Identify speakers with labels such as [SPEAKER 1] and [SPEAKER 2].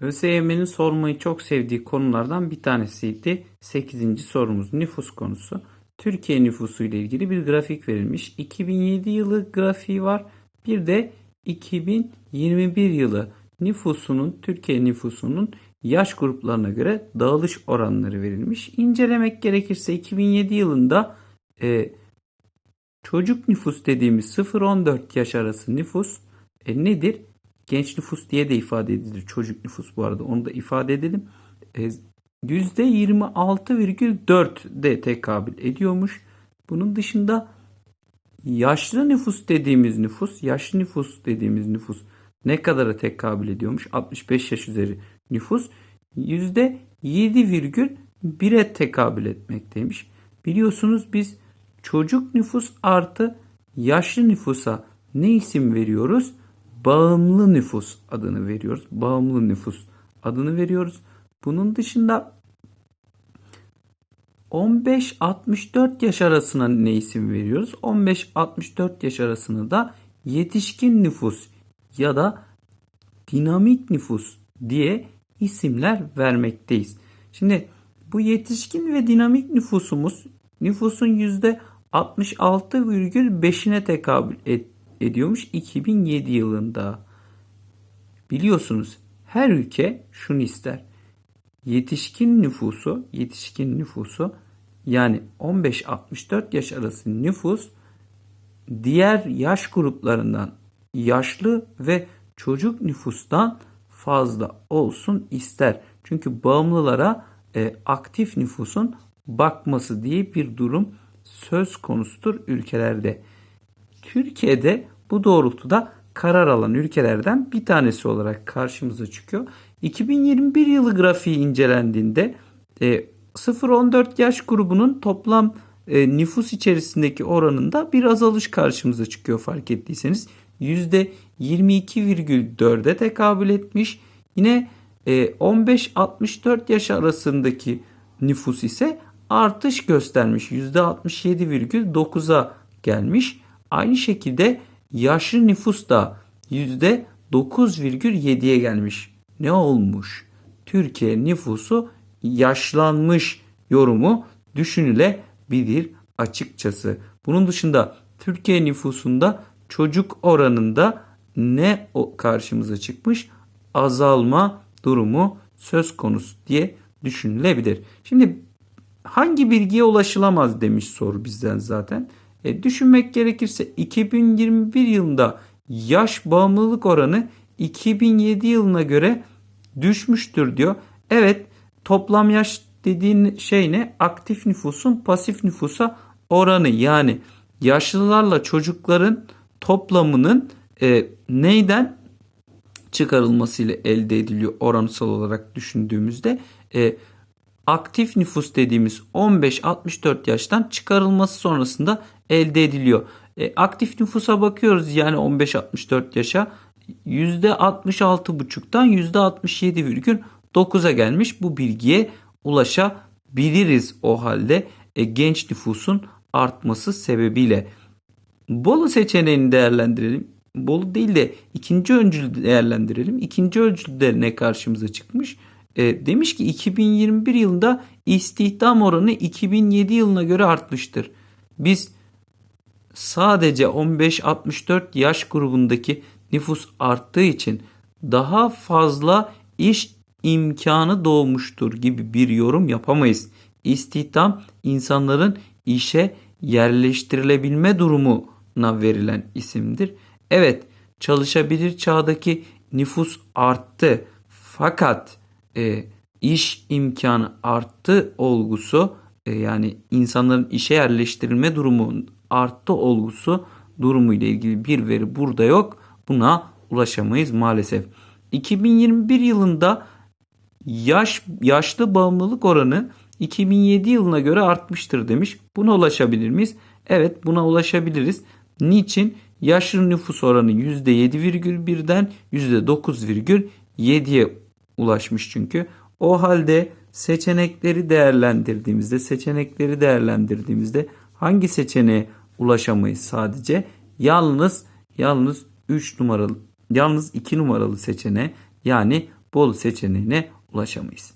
[SPEAKER 1] ÖSYM'nin sormayı çok sevdiği konulardan bir tanesiydi. 8. sorumuz nüfus konusu. Türkiye nüfusu ile ilgili bir grafik verilmiş. 2007 yılı grafiği var. Bir de 2021 yılı nüfusunun, Türkiye nüfusunun yaş gruplarına göre dağılış oranları verilmiş. İncelemek gerekirse 2007 yılında e, çocuk nüfus dediğimiz 0-14 yaş arası nüfus e, nedir? Genç nüfus diye de ifade edilir. Çocuk nüfus bu arada onu da ifade edelim. E, %26,4 de tekabül ediyormuş. Bunun dışında yaşlı nüfus dediğimiz nüfus, yaşlı nüfus dediğimiz nüfus ne kadara tekabül ediyormuş? 65 yaş üzeri nüfus %7,1'e tekabül etmekteymiş. Biliyorsunuz biz çocuk nüfus artı yaşlı nüfusa ne isim veriyoruz? Bağımlı nüfus adını veriyoruz. Bağımlı nüfus adını veriyoruz. Bunun dışında 15-64 yaş arasına ne isim veriyoruz? 15-64 yaş arasına da yetişkin nüfus ya da dinamik nüfus diye isimler vermekteyiz. Şimdi bu yetişkin ve dinamik nüfusumuz nüfusun %66,5'ine tekabül et, ediyormuş 2007 yılında. Biliyorsunuz her ülke şunu ister. Yetişkin nüfusu, yetişkin nüfusu yani 15-64 yaş arası nüfus diğer yaş gruplarından yaşlı ve çocuk nüfustan fazla olsun ister. Çünkü bağımlılara e, aktif nüfusun bakması diye bir durum söz konusudur ülkelerde. Türkiye'de bu doğrultuda karar alan ülkelerden bir tanesi olarak karşımıza çıkıyor. 2021 yılı grafiği incelendiğinde e, 0-14 yaş grubunun toplam e, nüfus içerisindeki oranında bir azalış karşımıza çıkıyor fark ettiyseniz. %22,4'e tekabül etmiş. Yine e, 15-64 yaş arasındaki nüfus ise artış göstermiş. %67,9'a gelmiş. Aynı şekilde yaşlı nüfus da %9,7'ye gelmiş. Ne olmuş? Türkiye nüfusu yaşlanmış yorumu düşünülebilir açıkçası. Bunun dışında Türkiye nüfusunda çocuk oranında ne karşımıza çıkmış? Azalma durumu söz konusu diye düşünülebilir. Şimdi hangi bilgiye ulaşılamaz demiş soru bizden zaten. E, düşünmek gerekirse 2021 yılında yaş bağımlılık oranı 2007 yılına göre düşmüştür diyor. Evet toplam yaş dediğin şey ne? Aktif nüfusun pasif nüfusa oranı yani yaşlılarla çocukların toplamının e, neyden çıkarılmasıyla elde ediliyor oransal olarak düşündüğümüzde e, aktif nüfus dediğimiz 15-64 yaştan çıkarılması sonrasında elde ediliyor. E, aktif nüfusa bakıyoruz yani 15-64 yaşa %66,5'tan %67,9'a gelmiş bu bilgiye ulaşabiliriz o halde e, genç nüfusun artması sebebiyle. Bolu seçeneğini değerlendirelim. Bolu değil de ikinci öncülü değerlendirelim. İkinci öncülde ne karşımıza çıkmış? E, demiş ki 2021 yılında istihdam oranı 2007 yılına göre artmıştır. Biz sadece 15-64 yaş grubundaki nüfus arttığı için daha fazla iş imkanı doğmuştur gibi bir yorum yapamayız. İstihdam insanların işe yerleştirilebilme durumuna verilen isimdir. Evet çalışabilir çağdaki nüfus arttı fakat e, iş imkanı arttı olgusu e, yani insanların işe yerleştirilme durumu arttı olgusu durumu ile ilgili bir veri burada yok. Buna ulaşamayız maalesef. 2021 yılında yaş yaşlı bağımlılık oranı 2007 yılına göre artmıştır demiş. Buna ulaşabilir miyiz? Evet buna ulaşabiliriz. Niçin? Yaşlı nüfus oranı %7,1'den %9,7'ye ulaşmış çünkü. O halde seçenekleri değerlendirdiğimizde seçenekleri değerlendirdiğimizde hangi seçeneğe ulaşamayız sadece? Yalnız yalnız 3 numaralı yalnız 2 numaralı seçeneğe yani Bolu seçeneğine ulaşamayız.